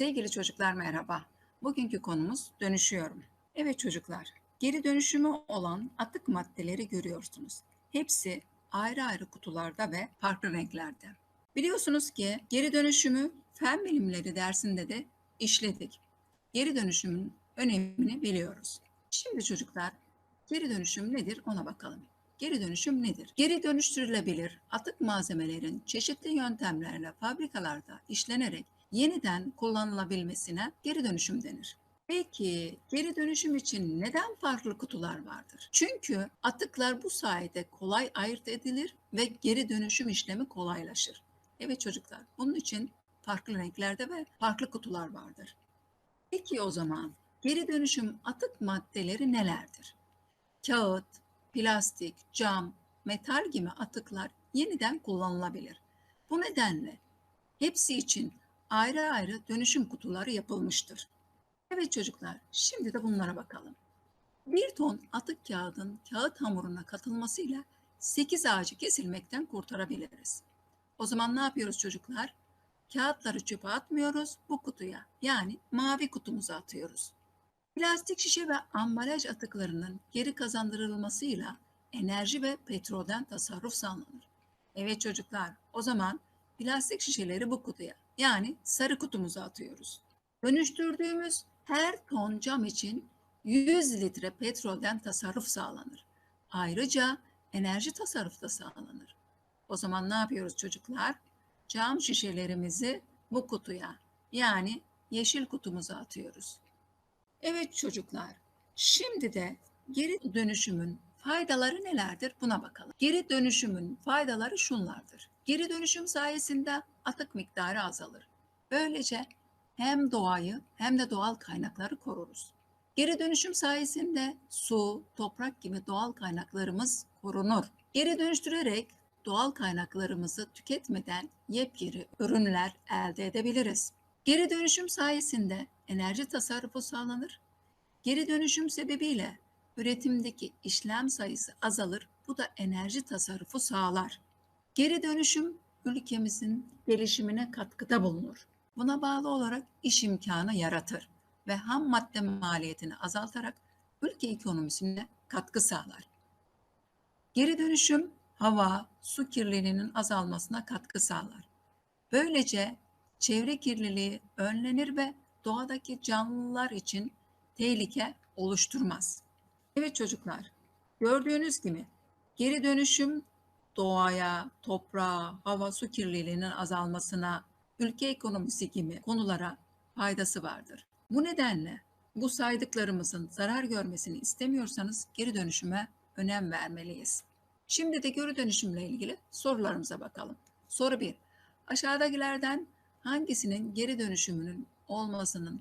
Sevgili çocuklar merhaba. Bugünkü konumuz dönüşüyorum. Evet çocuklar, geri dönüşümü olan atık maddeleri görüyorsunuz. Hepsi ayrı ayrı kutularda ve farklı renklerde. Biliyorsunuz ki geri dönüşümü fen bilimleri dersinde de işledik. Geri dönüşümün önemini biliyoruz. Şimdi çocuklar, geri dönüşüm nedir ona bakalım. Geri dönüşüm nedir? Geri dönüştürülebilir atık malzemelerin çeşitli yöntemlerle fabrikalarda işlenerek yeniden kullanılabilmesine geri dönüşüm denir. Peki geri dönüşüm için neden farklı kutular vardır? Çünkü atıklar bu sayede kolay ayırt edilir ve geri dönüşüm işlemi kolaylaşır. Evet çocuklar, bunun için farklı renklerde ve farklı kutular vardır. Peki o zaman geri dönüşüm atık maddeleri nelerdir? Kağıt, plastik, cam, metal gibi atıklar yeniden kullanılabilir. Bu nedenle hepsi için ayrı ayrı dönüşüm kutuları yapılmıştır. Evet çocuklar, şimdi de bunlara bakalım. Bir ton atık kağıdın kağıt hamuruna katılmasıyla 8 ağacı kesilmekten kurtarabiliriz. O zaman ne yapıyoruz çocuklar? Kağıtları çöpe atmıyoruz, bu kutuya yani mavi kutumuza atıyoruz. Plastik şişe ve ambalaj atıklarının geri kazandırılmasıyla enerji ve petrolden tasarruf sağlanır. Evet çocuklar, o zaman plastik şişeleri bu kutuya yani sarı kutumuza atıyoruz. Dönüştürdüğümüz her ton cam için 100 litre petrolden tasarruf sağlanır. Ayrıca enerji tasarrufu da sağlanır. O zaman ne yapıyoruz çocuklar? Cam şişelerimizi bu kutuya yani yeşil kutumuza atıyoruz. Evet çocuklar, şimdi de geri dönüşümün faydaları nelerdir buna bakalım. Geri dönüşümün faydaları şunlardır. Geri dönüşüm sayesinde atık miktarı azalır. Böylece hem doğayı hem de doğal kaynakları koruruz. Geri dönüşüm sayesinde su, toprak gibi doğal kaynaklarımız korunur. Geri dönüştürerek doğal kaynaklarımızı tüketmeden yepyeni ürünler elde edebiliriz. Geri dönüşüm sayesinde enerji tasarrufu sağlanır. Geri dönüşüm sebebiyle üretimdeki işlem sayısı azalır. Bu da enerji tasarrufu sağlar. Geri dönüşüm ülkemizin gelişimine katkıda bulunur. Buna bağlı olarak iş imkanı yaratır ve ham madde maliyetini azaltarak ülke ekonomisine katkı sağlar. Geri dönüşüm hava, su kirliliğinin azalmasına katkı sağlar. Böylece çevre kirliliği önlenir ve doğadaki canlılar için tehlike oluşturmaz. Evet çocuklar, gördüğünüz gibi geri dönüşüm doğaya, toprağa, hava, su kirliliğinin azalmasına, ülke ekonomisi gibi konulara faydası vardır. Bu nedenle bu saydıklarımızın zarar görmesini istemiyorsanız geri dönüşüme önem vermeliyiz. Şimdi de geri dönüşümle ilgili sorularımıza bakalım. Soru 1. Aşağıdakilerden hangisinin geri dönüşümünün olmasının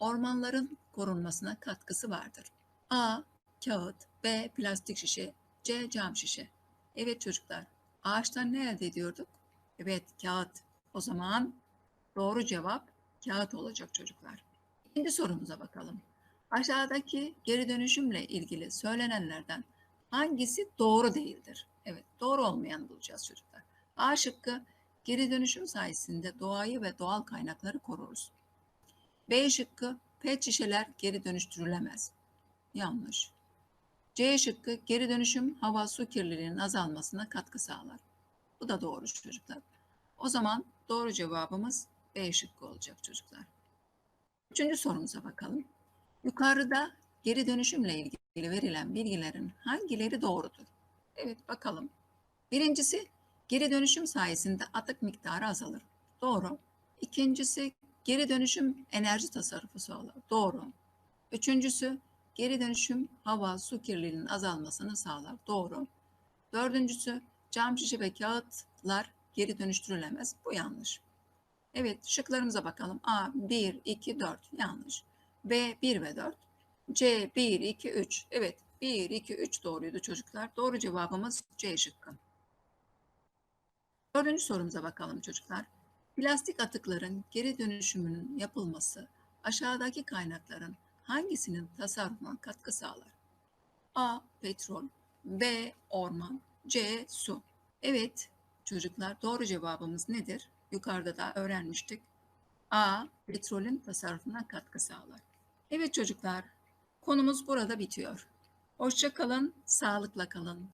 ormanların korunmasına katkısı vardır? A. Kağıt B. Plastik şişe C. Cam şişe Evet çocuklar, ağaçtan ne elde ediyorduk? Evet, kağıt. O zaman doğru cevap kağıt olacak çocuklar. İkinci sorumuza bakalım. Aşağıdaki geri dönüşümle ilgili söylenenlerden hangisi doğru değildir? Evet, doğru olmayanı bulacağız çocuklar. A şıkkı, geri dönüşüm sayesinde doğayı ve doğal kaynakları koruruz. B şıkkı, pet şişeler geri dönüştürülemez. Yanlış. C şıkkı geri dönüşüm hava su kirliliğinin azalmasına katkı sağlar. Bu da doğru çocuklar. O zaman doğru cevabımız B şıkkı olacak çocuklar. Üçüncü sorumuza bakalım. Yukarıda geri dönüşümle ilgili verilen bilgilerin hangileri doğrudur? Evet bakalım. Birincisi geri dönüşüm sayesinde atık miktarı azalır. Doğru. İkincisi geri dönüşüm enerji tasarrufu sağlar. Doğru. Üçüncüsü Geri dönüşüm hava, su kirliliğinin azalmasını sağlar. Doğru. Dördüncüsü cam şişe ve kağıtlar geri dönüştürülemez. Bu yanlış. Evet şıklarımıza bakalım. A 1, 2, 4 yanlış. B 1 ve 4. C 1, 2, 3. Evet 1, 2, 3 doğruydu çocuklar. Doğru cevabımız C şıkkı. Dördüncü sorumuza bakalım çocuklar. Plastik atıkların geri dönüşümünün yapılması aşağıdaki kaynakların hangisinin tasarrufuna katkı sağlar? A. Petrol B. Orman C. Su Evet çocuklar doğru cevabımız nedir? Yukarıda da öğrenmiştik. A. Petrolün tasarrufuna katkı sağlar. Evet çocuklar, konumuz burada bitiyor. Hoşça kalın, sağlıkla kalın.